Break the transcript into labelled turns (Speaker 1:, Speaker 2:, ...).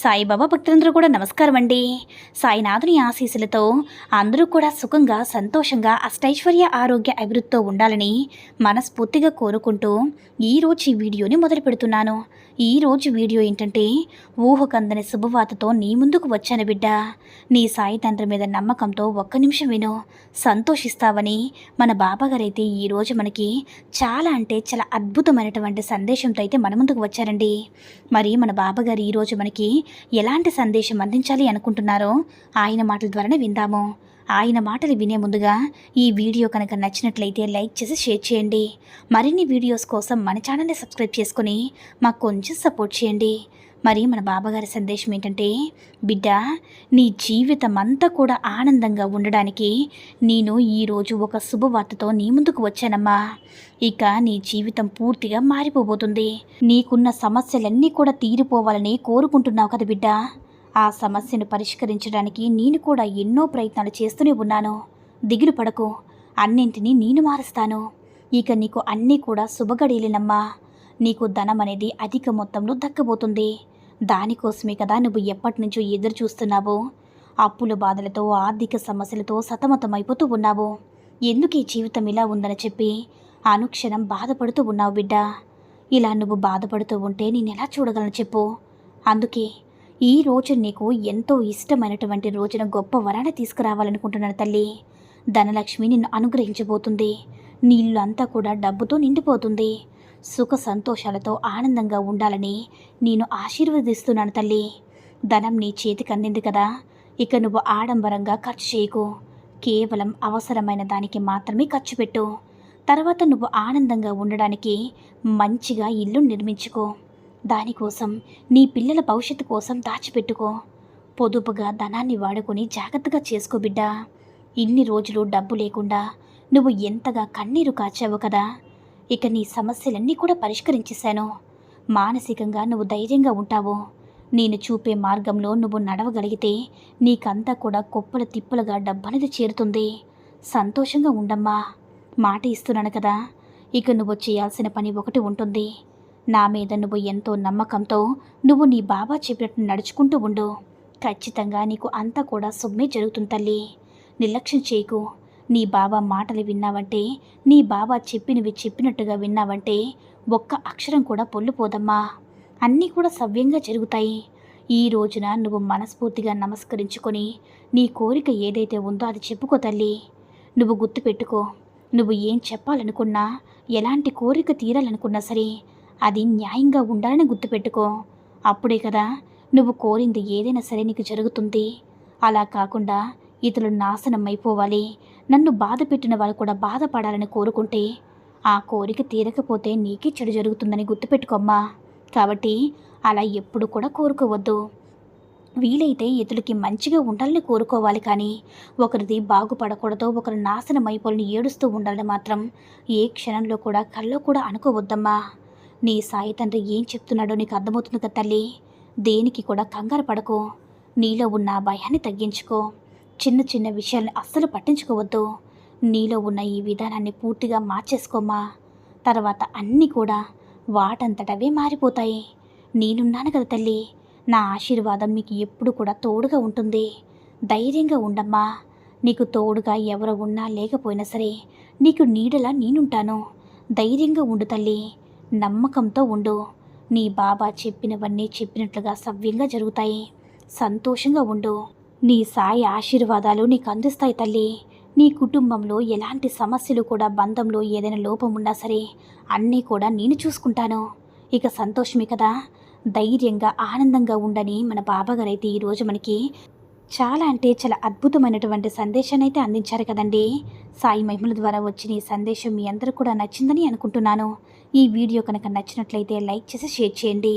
Speaker 1: సాయిబాబా భక్తులందరూ కూడా నమస్కారం అండి సాయినాథుని ఆశీస్సులతో అందరూ కూడా సుఖంగా సంతోషంగా అష్టైశ్వర్య ఆరోగ్య అభివృద్ధితో ఉండాలని మనస్ఫూర్తిగా కోరుకుంటూ ఈరోజు ఈ వీడియోని మొదలు పెడుతున్నాను. ఈరోజు వీడియో ఏంటంటే ఊహకందని శుభవార్తతో నీ ముందుకు వచ్చాను బిడ్డ. నీ సాయి తండ్రి మీద నమ్మకంతో ఒక్క నిమిషం విను. సంతోషిస్తావని మన బాబాగారైతే ఈరోజు మనకి చాలా అంటే చాలా అద్భుతమైనటువంటి సందేశంతో అయితే మన ముందుకు వచ్చారండి. మరి మన బాబాగారు ఈరోజు మనకి ఎలాంటి సందేశం అందించాలి అనుకుంటున్నారో ఆయన మాటల ద్వారానే విందాము. ఆయన మాటలు వినే ముందుగా ఈ వీడియో కనుక నచ్చినట్లయితే లైక్ చేసి షేర్ చేయండి. మరిన్ని వీడియోస్ కోసం మన ఛానల్ని సబ్స్క్రైబ్ చేసుకుని మాకు కొంచెం సపోర్ట్ చేయండి. మరి మన బాబాగారి సందేశం ఏంటంటే బిడ్డ నీ జీవితం అంతా కూడా ఆనందంగా ఉండడానికి నేను ఈరోజు ఒక శుభవార్తతో నీ ముందుకు వచ్చానమ్మా. ఇక నీ జీవితం పూర్తిగా మారిపోబోతుంది. నీకున్న సమస్యలన్నీ కూడా తీరిపోవాలని కోరుకుంటున్నావు కదా బిడ్డ. ఆ సమస్యను పరిష్కరించడానికి నేను కూడా ఎన్నో ప్రయత్నాలు చేస్తూనే ఉన్నాను. దిగులు పడకు. అన్నింటినీ నేను మారుస్తాను. ఇక నీకు అన్నీ కూడా శుభగడియలేనమ్మా. నీకు ధనం అనేది అధిక మొత్తంలో దక్కబోతుంది. దానికోసమే కదా నువ్వు ఎప్పటి నుంచో ఎదురు చూస్తున్నావు? అప్పుల బాధలతో ఆర్థిక సమస్యలతో సతమతమైపోతూ ఉన్నావు. ఎందుకు ఈ జీవితం ఇలా ఉందని చెప్పి అనుక్షణం బాధపడుతూ ఉన్నావు బిడ్డ? ఇలా నువ్వు బాధపడుతూ ఉంటే నేను ఎలా చూడగలను చెప్పు? అందుకే ఈ రోజు నీకు ఎంతో ఇష్టమైనటువంటి రోజున గొప్ప వరాన్ని తీసుకురావాలనుకుంటున్నాను తల్లి. ధనలక్ష్మి నిన్ను అనుగ్రహించబోతుంది. నీళ్ళు అంతా కూడా డబ్బుతో నిండిపోతుంది. సుఖ సంతోషాలతో ఆనందంగా ఉండాలని నేను ఆశీర్వదిస్తున్నాను తల్లి. ధనం నీ చేతికి అందింది కదా. ఇక నువ్వు ఆడంబరంగా ఖర్చు చేయకు. కేవలం అవసరమైన దానికి మాత్రమే ఖర్చు పెట్టు. తర్వాత నువ్వు ఆనందంగా ఉండడానికి మంచిగా ఇల్లు నిర్మించుకో. దానికోసం నీ పిల్లల భవిష్యత్తు కోసం దాచిపెట్టుకో. పొదుపుగా ధనాన్ని వాడుకొని జాగ్రత్తగా చేసుకో బిడ్డా. ఇన్ని రోజులు డబ్బు లేకుండా నువ్వు ఎంతగా కన్నీరు కాచావు కదా. ఇక నీ సమస్యలన్నీ కూడా పరిష్కరించేశాను. మానసికంగా నువ్వు ధైర్యంగా ఉంటావు. నేను చూపే మార్గంలో నువ్వు నడవగలిగితే నీకంతా కూడా కుప్పల తిప్పలుగా డబ్బనేది చేరుతుంది. సంతోషంగా ఉండమ్మా. మాట ఇస్తున్నాను కదా. ఇక నువ్వు చేయాల్సిన పని ఒకటి ఉంటుంది. నా మీద నువ్వు ఎంతో నమ్మకంతో నువ్వు నీ బాబా చెప్పినట్టు నడుచుకుంటూ ఉండు. ఖచ్చితంగా నీకు అంతా కూడా సొమ్మే జరుగుతుంది తల్లి. నిర్లక్ష్యం చేయకు. నీ బావ మాటలు విన్నావంటే నీ బావ చెప్పినవి చెప్పినట్టుగా విన్నావంటే ఒక్క అక్షరం కూడా పొల్లుపోదమ్మా. అన్నీ కూడా సవ్యంగా జరుగుతాయి. ఈ రోజున నువ్వు మనస్ఫూర్తిగా నమస్కరించుకొని నీ కోరిక ఏదైతే ఉందో అది చెప్పుకో తల్లి. నువ్వు గుర్తుపెట్టుకో నువ్వు ఏం చెప్పాలనుకున్నా ఎలాంటి కోరిక తీరాలనుకున్నా సరే అది న్యాయంగా ఉండాలని గుర్తుపెట్టుకో అప్పుడే కదా నువ్వు కోరింది ఏదైనా సరే నీకు జరుగుతుంది. అలా కాకుండా ఇతరులు నాశనం అయిపోవాలి. నన్ను బాధ పెట్టిన వాళ్ళు కూడా బాధపడాలని కోరుకుంటే ఆ కోరిక తీరకపోతే నీకే చెడు జరుగుతుందని గుర్తుపెట్టుకోమ్మా. కాబట్టి అలా ఎప్పుడు కూడా కోరుకోవద్దు. వీలైతే ఇతరులకి మంచిగా ఉండాలని కోరుకోవాలి కానీ ఒకరిది బాగుపడకూడదో ఒకరు నాశనం అయిపోలని ఏడుస్తూ ఉండాలని మాత్రం ఏ క్షణంలో కూడా కల్లో కూడా అనుకోవద్దమ్మా. నీ సాయి తండ్రి ఏం చెప్తున్నాడో నీకు అర్థమవుతుంది కదా తల్లి? దేనికి కూడా కంగారు పడకు. నీలో ఉన్న భయాన్ని తగ్గించుకో. చిన్న చిన్న విషయాల్ని అస్సలు పట్టించుకోవద్దు. నీలో ఉన్న ఈ విధానాన్ని పూర్తిగా మార్చేసుకోమా? తర్వాత అన్నీ కూడా వాటంతటవే మారిపోతాయి. నేనున్నాను కదా తల్లి. నా ఆశీర్వాదం మీకు ఎప్పుడు కూడా తోడుగా ఉంటుంది. ధైర్యంగా ఉండమ్మా. నీకు తోడుగా ఎవరు ఉన్నా లేకపోయినా సరే నీకు నీడలా నేనుంటాను. ధైర్యంగా ఉండు తల్లి. నమ్మకంతో ఉండు. నీ బాబా చెప్పినవన్నీ చెప్పినట్లుగా సవ్యంగా జరుగుతాయి. సంతోషంగా ఉండు. నీ సాయి ఆశీర్వాదాలు నీకు అందిస్తాయి తల్లి. నీ కుటుంబంలో ఎలాంటి సమస్యలు కూడా బంధంలో ఏదైనా లోపం ఉన్నా సరే అన్నీ కూడా నేను చూసుకుంటాను. ఇక సంతోషమే కదా. ధైర్యంగా ఆనందంగా ఉండని మన బాబాగారైతే అయితే ఈరోజు మనకి చాలా అంటే చాలా అద్భుతమైనటువంటి సందేశాన్ని అయితే అందించారు కదండి. సాయి మహిమల ద్వారా వచ్చిన ఈ సందేశం మీ అందరూ కూడా నచ్చిందని అనుకుంటున్నాను. ఈ వీడియో కనుక నచ్చినట్లయితే లైక్ చేసి షేర్ చేయండి.